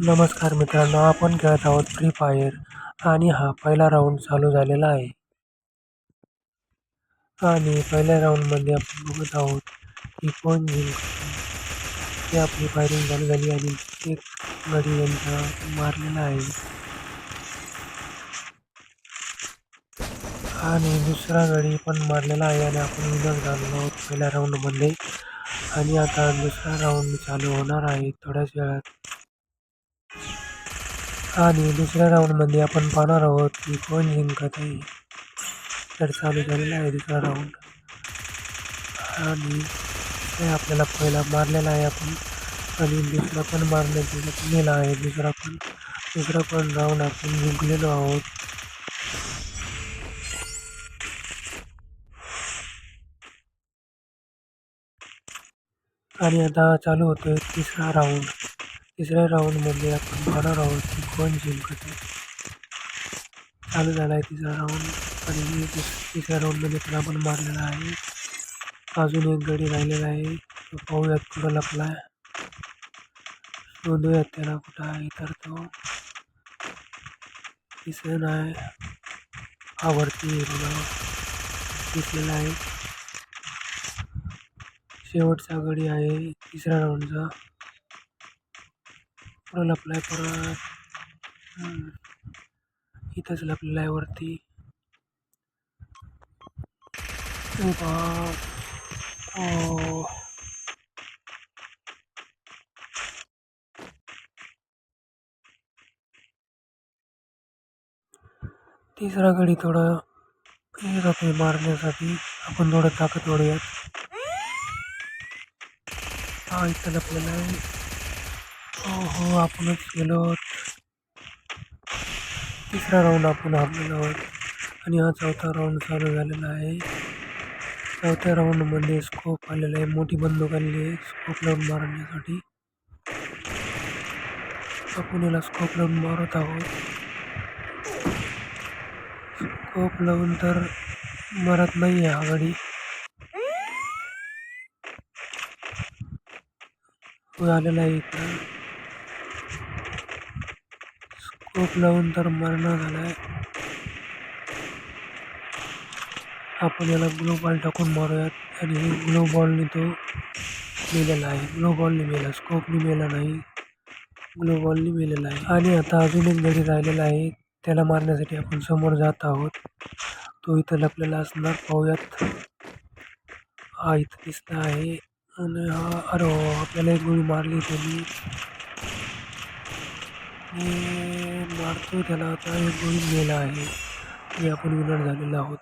नमस्कार मित्रांनो आपण खेळत आहोत फ्री फायर आणि हा पहिला राऊंड चालू झालेला आहे. आणि पहिल्या राऊंडमध्ये आपण बघत आहोत की कोण जिंकतो ते आपली फायरिंग चालू झाली आणि एक गडी यांचा मारलेला आहे. आणि दुसरा गडी पण मारलेला आहे आणि आपण विनर झालेलो आहोत पहिल्या राऊंडमध्ये आणि आता दुसरा राऊंड चालू होणार आहे थोड्याच वेळात. आणि दुसऱ्या राऊंडमध्ये आपण पाहणार आहोत की कोण जिंकत आहे. तर चालू झालेला आहे दुसरा राऊंड आणि ते आपल्याला पहिला मारलेला आहे आपण. आणि दुसरा पण मारण्यात नेला आहे. दुसरा पण दुसरा पण राऊंड आपण जिंकलेलो आहोत. आणि आता चालू होतोय तिसरा राऊंड तिसऱ्या राऊंडमध्ये आपण पाहणार आहोत की कोण जिंकत चालू झाला आहे तिसरा राऊंड. आणि तिसऱ्या राऊंडमध्ये पण आपण मारलेला आहे. अजून एक गडी राहिलेला आहे. पाहूयात कुठं लपला आहे शोधूयात त्याला कुठं आहे तर तो. तिसरं नाही आवडती दिसलेला आहे. शेवटचा गडी आहे तिसऱ्या राऊंडचा. पुढं लपलाय परत. इथंच लपलेला आहे वरती. ओ हो. तिसरा गडी थोडं येत मारण्यासाठी. आपण थोडं ताकद वाढूयात. हा इथं लपलेला आहे. हो हो आपणच गेलो तिसरा राऊंड आपण हारलेलो आहोत. आणि हा चौथा राऊंड चालू झालेला आहे. चौथ्या राऊंडमध्ये स्कोप आलेला आहे. मोठी बंदूक आलेली आहे. स्कोप लावून मारण्यासाठी. आपण याला स्कोप लावून मारत आहोत. स्कोप लावून तर मरत नाही आहे हा गाडी. हो, आलेला आहे इकडं स्कोप लावून तर मरणं झाला आहे आपण याला ग्लो बॉल टाकून मारूयात. आणि हे ग्लो बॉलने तो मेलेला आहे. ग्लो बॉलने मेला. स्कोपने मेला नाही. ग्लो बॉलने मेलेला आहे. आणि आता अजून एक गडी राहिलेला आहे. त्याला मारण्यासाठी आपण समोर जात आहोत. तो इथं लपलेला असणार. पाहूयात. हा इथं दिसला आहे. आणि हा अरे हो, आपल्याला एक गोळी मारली त्यांनी. मारतो त्याला आता एक गोळी गेला आहे. आणि आपण विनर झालेलो आहोत.